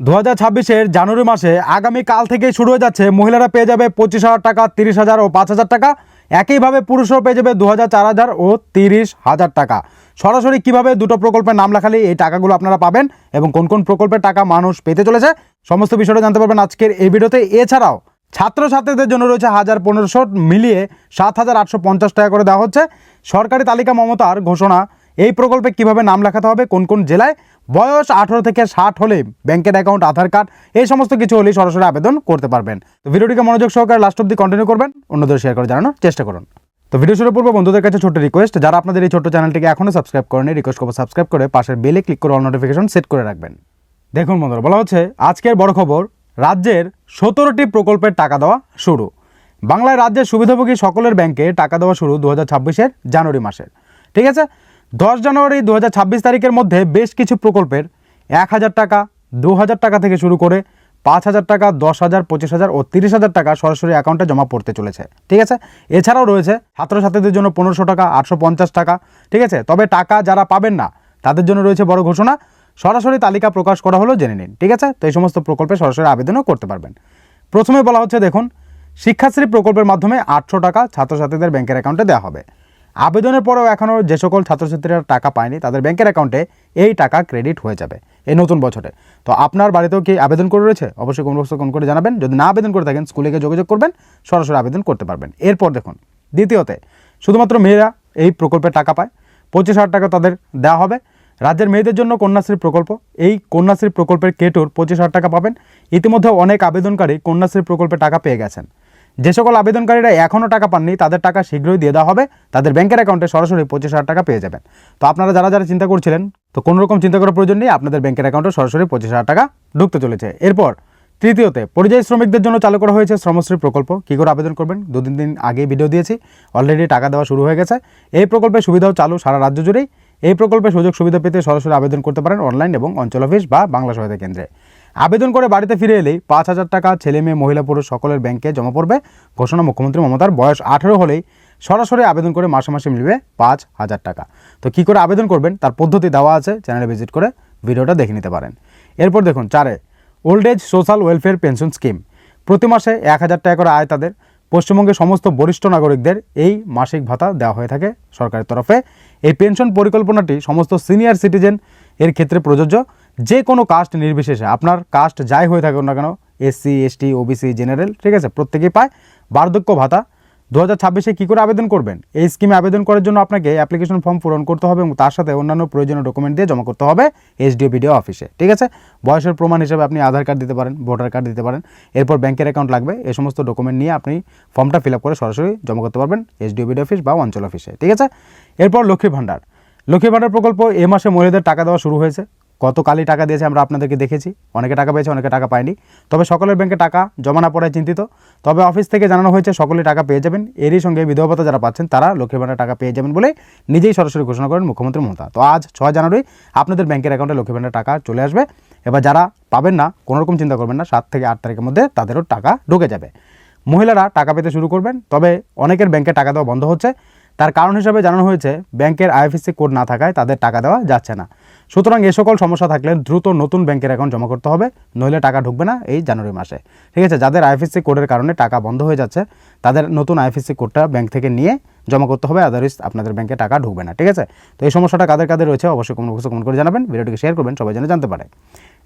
দু হাজার ছাব্বিশের জানুয়ারি মাসে আগামী কাল থেকেই শুরু হয়ে যাচ্ছে, মহিলারা পেয়ে যাবে পঁচিশ হাজার টাকা, তিরিশ হাজার ও পাঁচ হাজার টাকা। একইভাবে পুরুষরাও পেয়ে যাবে দু হাজার চার হাজার ও তিরিশ হাজার টাকা। সরাসরি কীভাবে দুটো প্রকল্পের নাম লেখালে এই টাকাগুলো আপনারা পাবেন এবং কোন কোন প্রকল্পের টাকা মানুষ পেতে চলেছে, সমস্ত বিষয়টা জানতে পারবেন আজকের এই ভিডিওতে। এছাড়াও ছাত্রছাত্রীদের জন্য রয়েছে হাজার পনেরোশো মিলিয়ে সাত হাজার আটশো পঞ্চাশ টাকা করে দেওয়া হচ্ছে। সরকারি তালিকা মমতার ঘোষণা। এই প্রকল্পে কীভাবে নাম লেখাতে হবে, কোন কোন জেলায়, বয়স আঠারো থেকে ষাট হলে ব্যাংকের অ্যাকাউন্ট আধার কার্ড, এই সমস্ত কিছু হলেই সরাসরি আবেদন করতে পারবেন। তো ভিডিওটিকে মনোযোগ সহকারে লাস্ট অব্দি কন্টিনিউ করবেন, অন্যদের শেয়ার করে জানানোর চেষ্টা করুন। তো ভিডিও শুরু পূর্বে বন্ধুদের কাছে ছোট্ট রিকোয়েস্ট যারা আপনাদের এই ছোট্ট চ্যানেলটিকে এখনও সাবস্ক্রাইব করেনি রিকোয়েস্ট করব সাবস্ক্রাইব করে পাশের বেলে ক্লিক করে অল নোটিফিকেশন সেট করে রাখবেন। দেখুন বন্ধুরা, বলা হচ্ছে, আজকের বড় খবর, রাজ্যের সতেরোটি প্রকল্পের টাকা দেওয়া শুরু। বাংলায় রাজ্যের সুবিধাভোগী সকলের ব্যাংকে টাকা দেওয়া শুরু দু হাজার জানুয়ারি মাসের। ঠিক আছে? দশ জানুয়ারি দু হাজার ছাব্বিশ তারিখের মধ্যে বেশ কিছু প্রকল্পের এক হাজার টাকা, দু হাজার টাকা থেকে শুরু করে পাঁচ হাজার টাকা, দশ হাজার, পঁচিশ হাজার ও তিরিশ হাজার টাকা সরাসরি অ্যাকাউন্টে জমা পড়তে চলেছে। ঠিক আছে? এছাড়াও রয়েছে ছাত্রছাত্রীদের জন্য পনেরোশো টাকা, আটশো পঞ্চাশ টাকা। ঠিক আছে? তবে টাকা যারা পাবেন না, তাদের জন্য রয়েছে বড় ঘোষণা। সরাসরি তালিকা প্রকাশ করা হলো জেনে নিন। ঠিক আছে? তো এই সমস্ত প্রকল্পে সরাসরি আবেদনও করতে পারবেন। প্রথমে বলা হচ্ছে, দেখুন, শিক্ষাশ্রী প্রকল্পের মাধ্যমে আটশো টাকা ছাত্রছাত্রীদের ব্যাংকের অ্যাকাউন্টে দেওয়া হবে। আবেদনের পরেও এখনও যে সকল ছাত্রছাত্রীরা টাকা পায়নি, তাদের ব্যাংকের অ্যাকাউন্টে এই টাকা ক্রেডিট হয়ে যাবে এই নতুন বছরে। তো আপনার বাড়িতেও কি আবেদন করে রয়েছে? অবশ্যই কোন বস্তু কোন করে জানাবেন। যদি না আবেদন করে থাকেন, স্কুলে গিয়ে যোগাযোগ করবেন, সরাসরি আবেদন করতে পারবেন। এরপর দেখুন, দ্বিতীয়তে, শুধুমাত্র মেয়েরা এই প্রকল্পে টাকা পায়। পঁচিশ হাজার টাকা তাদের দেওয়া হবে। রাজ্যের মেয়েদের জন্য কন্যাশ্রী প্রকল্প। এই কন্যাশ্রী প্রকল্পের কেটুর পঁচিশ হাজার টাকা পাবেন। ইতিমধ্যে অনেক আবেদনকারী কন্যাশ্রী প্রকল্পে টাকা পেয়ে গেছেন। যে সকল আবেদনকারীরা এখনও টাকা পাননি, তাদের টাকা শীঘ্রই দিয়ে দেওয়া হবে। তাদের ব্যাংকের অ্যাকাউন্টে সরাসরি পঁচিশ হাজার টাকা পেয়ে যাবেন। তো আপনারা যারা যারা চিন্তা করছিলেন, তো কোনো রকম চিন্তা করার প্রয়োজন নেই, আপনাদের ব্যাংকের অ্যাকাউন্টে সরাসরি পঁচিশ হাজার টাকা ঢুকতে চলেছে। এরপর তৃতীয়তে, পরিযায়ী শ্রমিকদের জন্য চালু করা হয়েছে শ্রমশ্রী প্রকল্প। কী করে আবেদন করবেন? দু তিন দিন আগে ভিডিও দিয়েছি। অলরেডি টাকা দেওয়া শুরু হয়ে গেছে। এই প্রকল্পের সুবিধাও চালু সারা রাজ্য জুড়েই। এই প্রকল্পে সুযোগ সুবিধা পেতে সরাসরি আবেদন করতে পারেন অনলাইন এবং অঞ্চল অফিস বা বাংলা সহায়তা কেন্দ্রে। আবেদন করে বাড়িতে ফিরে এলেই পাঁচ হাজার টাকা ছেলে মেয়ে, মহিলা, পুরুষ সকলের ব্যাংকে জমা পড়বে। ঘোষণা মুখ্যমন্ত্রী মমতার। বয়স আঠেরো হলেই সরাসরি আবেদন করে মাসে মাসে মিলবে পাঁচ হাজার টাকা। তো কী করে আবেদন করবেন? তার পদ্ধতি দেওয়া আছে। চ্যানেলে ভিজিট করে ভিডিওটা দেখে নিতে পারেন। এরপর দেখুন, চারে, old age social welfare pension scheme. প্রতি মাসে এক হাজার টাকা করে আয় তাদের। পশ্চিমবঙ্গের সমস্ত বরিষ্ঠ নাগরিকদের এই মাসিক ভাতা দেওয়া হয়ে থাকে সরকারের তরফে। এই পেনশন পরিকল্পনাটি সমস্ত সিনিয়র সিটিজেন এর ক্ষেত্রে প্রযোজ্য। যে কোনো কাস্ট নির্বিশেষে, আপনার কাস্ট যাই হয়ে থাকুক না কেন এসসি এসটি ওবিসি জেনারেল ঠিক আছে, প্রত্যেকেই পায়। বার্ধক্য ভাতা দু হাজার ছাব্বিশে কী করে আবেদন করবেন? এই স্কিমে আবেদন করার জন্য আপনাকে অ্যাপ্লিকেশন ফর্ম পূরণ করতে হবে এবং তার সাথে অন্যান্য প্রয়োজনীয় ডকুমেন্ট দিয়ে জমা করতে হবে এসডিও বিডিও অফিসে ঠিক আছে? বয়সের প্রমাণ হিসেবে আপনি আধার কার্ড দিতে পারেন ভোটার কার্ড দিতে পারেন, এরপর ব্যাংকের অ্যাকাউন্ট লাগবে এই সমস্ত ডকুমেন্ট নিয়ে আপনি ফর্মটা ফিল আপ করে সরাসরি জমা করতে পারবেন এসডিও বিডিও অফিস বা অঞ্চল অফিসে ঠিক আছে? এরপর লক্ষ্মী ভাণ্ডার লক্ষ্মী ভাণ্ডার প্রকল্প এ মাসে মহিলাদের টাকা দেওয়া শুরু হয়েছে। গতকালই টাকা দিয়েছে আমরা আপনাদেরকে দেখেছি। অনেকে টাকা পেয়েছে, অনেকে টাকা পায়নি। তবে সকলের ব্যাংকে টাকা জমা না পড়ায় চিন্তিত। তবে অফিস থেকে জানানো হয়েছে সকলে টাকা পেয়ে যাবেন। এরই সঙ্গে বিধবা ভাতা যারা পাচ্ছেন, তারা লক্ষ্মী ভাণ্ডার টাকা পেয়ে যাবেন বলে নিজেই সরাসরি ঘোষণা করেন মুখ্যমন্ত্রী মমতা। তো আজ ছয় জানুয়ারি আপনাদের ব্যাংকের অ্যাকাউন্টে লক্ষ্মী ভাণ্ডার টাকা চলে আসবে। এবার যারা পাবেন না, কোনো রকম চিন্তা করবেন না, সাত থেকে আট তারিখের মধ্যে তাদেরও টাকা ঢুকে যাবে। মহিলারা টাকা পেতে শুরু করবেন, তবে অনেকের ব্যাংকে টাকা দেওয়া বন্ধ হচ্ছে। তার কারণ হিসাবে জানানো হয়েছে, ব্যাংকের আইএফএসসি কোড না থাকায় তাদের টাকা দেওয়া যাচ্ছে না। সুতরাং এ সকল সমস্যা থাকলে দ্রুত নতুন ব্যাংকের অ্যাকাউন্ট জমা করতে হবে, নইলে টাকা ঢুকবে না এই জানুয়ারি মাসে। ঠিক আছে, যাদের আইএফএসসি কোডের কারণে টাকা বন্ধ হয়ে যাচ্ছে, তাদের নতুন আইএফএসসি কোডটা ব্যাংক থেকে নিয়ে জমা করতে হবে আদারওয়াইজ আপনাদের ব্যাংকে টাকা ঢুকবে না, ঠিক আছে? তো এই সমস্যাটা কাদের কাদের রয়েছে অবশ্যই কোনো কিছু কমেন্ট করে জানাবেন, ভিডিওটিকে শেয়ার করবেন, সবাই যেন জানতে পারে।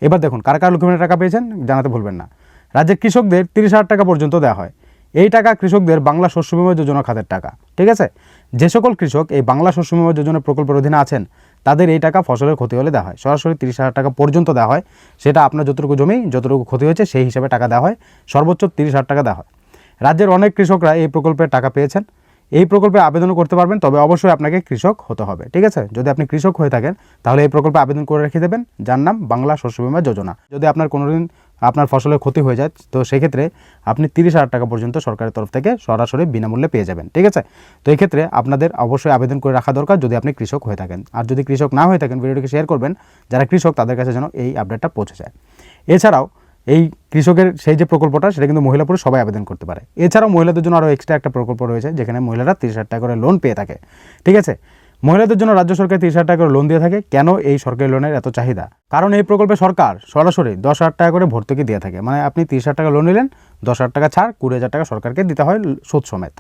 এবার দেখুন, কার কারা লক্ষ্মী টাকা পেয়েছেন জানাতে ভুলবেন না। রাজ্যের কৃষকদের তিরিশ হাজার টাকা পর্যন্ত দেওয়া হয়। এই টাকা কৃষকদের বাংলা শস্য বিমা যোজনা খাতের টাকা, ঠিক আছে? যে সকল কৃষক এই বাংলা শস্য বিমা যোজনা প্রকল্পের অধীনে আছেন তাদের এই টাকা ফসলের ক্ষতি হলে দেওয়া হয়। সরাসরি তিরিশ হাজার টাকা পর্যন্ত দেওয়া হয়। সেটা আপনার যতটুকু জমি, যতটুকু ক্ষতি হয়েছে, সেই হিসাবে টাকা দেওয়া হয়। সর্বোচ্চ তিরিশ হাজার টাকা দেওয়া হয়। রাজ্যের অনেক কৃষকরা এই প্রকল্পের টাকা পেয়েছেন। এই প্রকল্পে আবেদন করতে পারবেন, তবে অবশ্যই আপনাকে কৃষক হতে হবে, ঠিক আছে? যদি আপনি কৃষক হয়ে থাকেন, তাহলে এই প্রকল্পে আবেদন করে রেখে দেবেন। যার নাম বাংলা শস্য বিমা যোজনা। যদি আপনার কোনোদিন আপনার ফসলের ক্ষতি হয়ে যায়, তো সেক্ষেত্রে আপনি তিরিশ হাজার টাকা পর্যন্ত সরকারের তরফ থেকে সরাসরি বিনামূল্যে পেয়ে যাবেন, ঠিক আছে? তো এই ক্ষেত্রে আপনাদের অবশ্যই আবেদন করে রাখা দরকার যদি আপনি কৃষক হয়ে থাকেন। আর যদি কৃষক না হয়ে থাকেন, ভিডিওটিকে শেয়ার করবেন। যারা কৃষক, তাদের কাছে যেন এই আপডেটটা পৌঁছে যায়। এছাড়াও এই কৃষকের সেই যে প্রকল্পটা, সেটা কিন্তু মহিলা পুরুষ সবাই আবেদন করতে পারে। এছাড়াও মহিলাদের জন্য আরও এক্সট্রা একটা প্রকল্প রয়েছে, যেখানে মহিলারা তিরিশ হাজার টাকা করে লোন পেয়ে থাকে, ঠিক আছে? মহিলাদের জন্য রাজ্য সরকার তিরিশ হাজার টাকা করে লোন দিয়ে থাকে। কেন এই সরকারি লোনের এত চাহিদা? কারণ এই প্রকল্পে সরকার সরাসরি দশ হাজার টাকা করে ভর্তুকি দিয়ে থাকে। মানে আপনি তিরিশ হাজার টাকা লোন নিলেন, দশ হাজার টাকা ছাড়, কুড়ি হাজার টাকা সরকারকে দিতে হয় সুদ সমেত।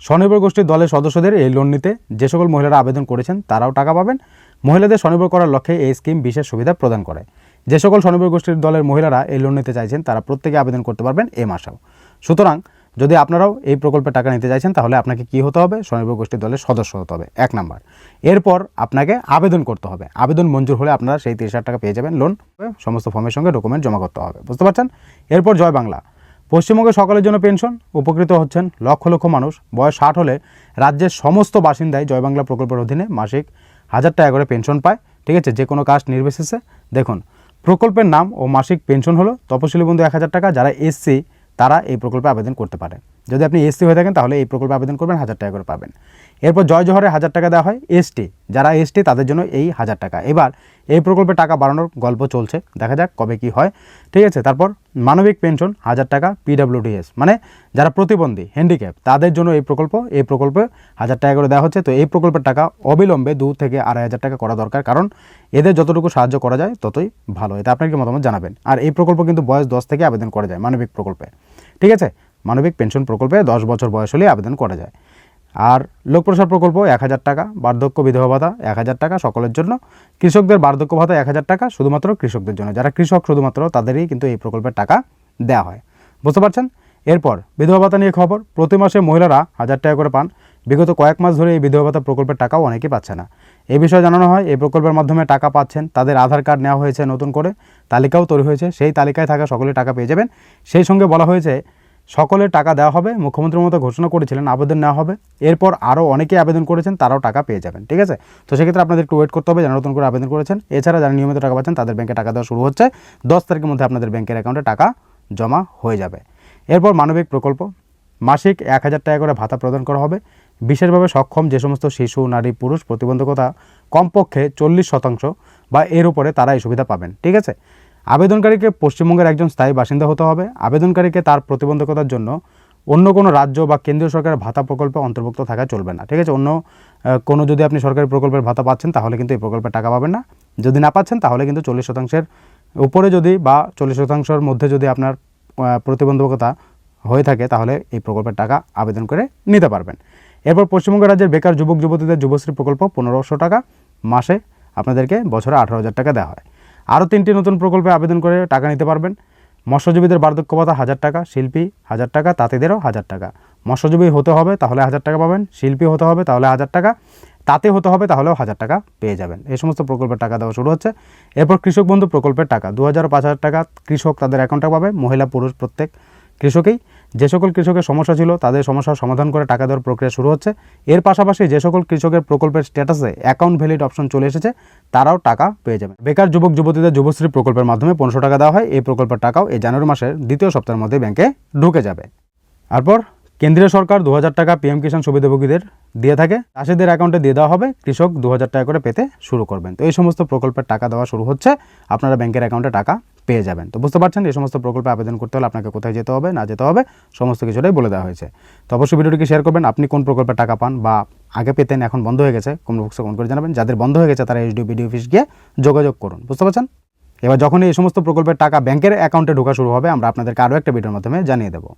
স্বনির্ভর গোষ্ঠীর দলের সদস্যদের এই লোন নিতে যে সকল মহিলারা আবেদন করেছেন, তারাও টাকা পাবেন। মহিলাদের স্বনির্ভর করার লক্ষ্যে এই স্কিম বিশেষ সুবিধা প্রদান করে। যে সকল স্বনির্ভর গোষ্ঠীর দলের মহিলারা এই লোন নিতে চাইছেন, তারা প্রত্যেকে আবেদন করতে পারবেন এ মাসেও। সুতরাং যদি আপনারাও এই প্রকল্পে টাকা নিতে চাইছেন, তাহলে আপনাকে কি হতে হবে? স্বনির্ভর গোষ্ঠীর দলের সদস্য হতে হবে। এক নাম্বার। এরপর আপনাকে আবেদন করতে হবে। আবেদন মঞ্জুর হলে আপনারা সেই তিরিশ হাজার টাকা পেয়ে যাবেন লোন। সমস্ত ফর্মের সঙ্গে ডকুমেন্ট জমা করতে হবে। বুঝতে পারছেন? এরপর জয় বাংলা। পশ্চিমবঙ্গে সকলের জন্য পেনশন, উপকৃত হচ্ছেন লক্ষ লক্ষ মানুষ। বয়স ষাট হলে রাজ্যের সমস্ত বাসিন্দাই জয় বাংলা প্রকল্পের অধীনে মাসিক হাজার টাকা করে পেনশন পায়। ঠিক আছে? যে কোনো কাজ নির্বিশেষে। দেখুন, প্রকল্পের নাম ও মাসিক পেনশন হলো তপশিলি বন্ধু এক হাজার টাকা। যারা এসসি তারা এই প্রকল্পে আবেদন করতে পারে। যদি আপনি এসসি হয়ে থাকেন, তাহলে এই প্রকল্পে আবেদন করবেন হাজার টাকা করে পাবেন। এরপর জয় জহরে হাজার টাকা দেওয়া হয় এসটি যারা এসটি তাদের জন্য এই হাজার টাকা। এবার এই প্রকল্পে টাকা বাড়ানোর গল্প চলছে, দেখা যাক কবে কি হয়। ঠিক আছে, তারপর মানবিক পেনশন, হাজার টাকা পিডাব্লিউডিএস মানে যারা প্রতিবন্ধী হ্যান্ডিক্যাপ তাদের জন্য এই প্রকল্প, এই প্রকল্পে হাজার টাকা করে দেওয়া হচ্ছে। তো এই প্রকল্পের টাকা অবিলম্বে দু থেকে আড়াই হাজার টাকা করা দরকার, কারণ এদের যতটুকু সাহায্য করা যায়, ততই ভালো। এটা আপনার কি মতামত জানাবেন? আর এই প্রকল্প কিন্তু বয়স দশ থেকে আবেদন করা যায়, মানবিক প্রকল্পে। ঠিক আছে মানবিক পেনশন প্রকল্পে দশ বছর বয়স হলে আবেদন করা যায়। আর লোকপ্রসার প্রকল্প এক হাজার টাকা, বার্ধক্য বিধবা ভাতা এক হাজার টাকা সকলের জন্য, কৃষকদের বার্ধক্য ভাতা এক হাজার টাকা শুধুমাত্র কৃষকদের জন্য। যারা কৃষক শুধুমাত্র তাদেরই কিন্তু এই প্রকল্পের টাকা দেওয়া হয়। বুঝতে পারছেন? এরপর বিধবা ভাতা নিয়ে খবর। প্রতি মাসে মহিলারা হাজার টাকা করে পান। বিগত কয়েক মাস ধরে এই বিধবা ভাতা প্রকল্পের টাকাও অনেকেই পাচ্ছে না। এই বিষয়ে জানানো হয়, এই প্রকল্পের মাধ্যমে টাকা পাচ্ছেন, তাদের আধার কার্ড নেওয়া হয়েছে নতুন করে, তালিকাও তৈরি হয়েছে। সেই তালিকায় থাকা সকলে টাকা পেয়ে যাবেন। সেই সঙ্গে বলা হয়েছে সকলের টাকা দেওয়া হবে, মুখ্যমন্ত্রীর মতো ঘোষণা করেছিলেন, আবেদন নেওয়া হবে। এরপর আরও অনেকে আবেদন করেছেন, তারাও টাকা পেয়ে যাবেন, ঠিক আছে? তো সেক্ষেত্রে আপনাদের একটু ওয়েট করতে হবে, যারা নতুন করে আবেদন করেছেন। এছাড়া যারা নিয়মিত টাকা পাচ্ছেন, তাদের ব্যাংকে টাকা দেওয়া শুরু হচ্ছে। দশ তারিখের মধ্যে আপনাদের ব্যাংকের অ্যাকাউন্টে টাকা জমা হয়ে যাবে। এরপর মানবিক প্রকল্প। মাসিক এক হাজার টাকা করে ভাতা প্রদান করা হবে। বিশেষভাবে সক্ষম যে সমস্ত শিশু, নারী, পুরুষ প্রতিবন্ধকতা কমপক্ষে চল্লিশ শতাংশ বা এর উপরে তারা এই সুবিধা পাবেন, ঠিক আছে? আবেদনকারীকে পশ্চিমবঙ্গের একজন স্থায়ী বাসিন্দা হতে হবে। আবেদনকারীকে তার প্রতিবন্ধকতার জন্য অন্য কোনো রাজ্য বা কেন্দ্রীয় সরকারের ভাতা প্রকল্পে অন্তর্ভুক্ত থাকা চলবে না। ঠিক আছে, অন্য কোনো যদি আপনি সরকারি প্রকল্পের ভাতা পাচ্ছেন, তাহলে কিন্তু এই প্রকল্পের টাকা পাবেন না। যদি না পাচ্ছেন, তাহলে কিন্তু চল্লিশ শতাংশের উপরে যদি বা চল্লিশ শতাংশের মধ্যে যদি আপনার প্রতিবন্ধকতা হয়ে থাকে, তাহলে এই প্রকল্পের টাকা আবেদন করে নিতে পারবেন। এরপর পশ্চিমবঙ্গ রাজ্যের বেকার যুবক, যুবতীদের যুবশ্রী প্রকল্প পনেরোশো টাকা মাসে আপনাদেরকে বছরে আঠারো হাজার টাকা দেওয়া হয়। আরও তিনটি নতুন প্রকল্পে আবেদন করে টাকা নিতে পারবেন। মৎস্যজীবীদের বার্ধক্য ভাতা হাজার টাকা, শিল্পী হাজার টাকা, তাঁতিদেরও হাজার টাকা। মৎস্যজীবী হতে হবে তাহলে হাজার টাকা পাবেন, শিল্পী হতে হবে তাহলে হাজার টাকা, তাতে হতে হবে তাহলেও হাজার টাকা পেয়ে যাবেন। এই সমস্ত প্রকল্পের টাকা দেওয়া শুরু হচ্ছে। এরপর কৃষক বন্ধু প্রকল্পের টাকা, দু হাজার পাঁচ হাজার টাকা কৃষক তাদের অ্যাকাউন্টে পাবে, মহিলা পুরুষ প্রত্যেক কৃষকেই। যে সকল কৃষকের সমস্যা ছিল তাদের সমস্যার সমাধান করে টাকা দেওয়ার প্রক্রিয়া শুরু হচ্ছে। এর পাশাপাশি যে সকল কৃষকের প্রকল্পের স্ট্যাটাসে অ্যাকাউন্ট ভ্যালিড অপশন চলে এসেছে, তারাও টাকা পেয়ে যাবে। বেকার যুবক, যুবতীদের যুবশ্রী প্রকল্পের মাধ্যমে পনেরোশো টাকা দেওয়া হয়। এই প্রকল্পের টাকাও এই জানুয়ারি মাসের দ্বিতীয় সপ্তাহের মধ্যে ব্যাংকে ঢুকে যাবে। তারপর কেন্দ্রীয় সরকার দু হাজার টাকা পিএম কিষাণ সুবিধাভোগীদের দিয়ে থাকে। চাষিদের অ্যাকাউন্টে দিয়ে দেওয়া হবে। কৃষক দু হাজার টাকা করে পেতে শুরু করবেন। তো এই সমস্ত প্রকল্পের টাকা দেওয়া শুরু হচ্ছে। আপনারা ব্যাংকের অ্যাকাউন্টে টাকা পেয়ে যাবেন। তো বুঝতে পারছেন? এই সমস্ত প্রকল্পে আবেদন করতে হলে আপনাকে কোথায় যেতে হবে, না যেতে হবে, সমস্ত কিছুটাই বলে দেওয়া হয়েছে। তো অবশ্যই ভিডিওটিকে শেয়ার করবেন, আপনি কোন প্রকল্পে টাকা পান বা আগে পেতেন, এখন বন্ধ হয়ে গেছে কোন বক্সে কোন করে জানাবেন। যাদের বন্ধ হয়ে গেছে, তারা এইচডিও বিডিও অফিস গিয়ে যোগাযোগ করুন। বুঝতে পারছেন? এবার যখনই এই সমস্ত প্রকল্পের টাকা ব্যাংকের অ্যাকাউন্টে ঢোকা শুরু হবে, আমরা আপনাদেরকে আরও একটা ভিডিওর মাধ্যমে জানিয়ে দেবো।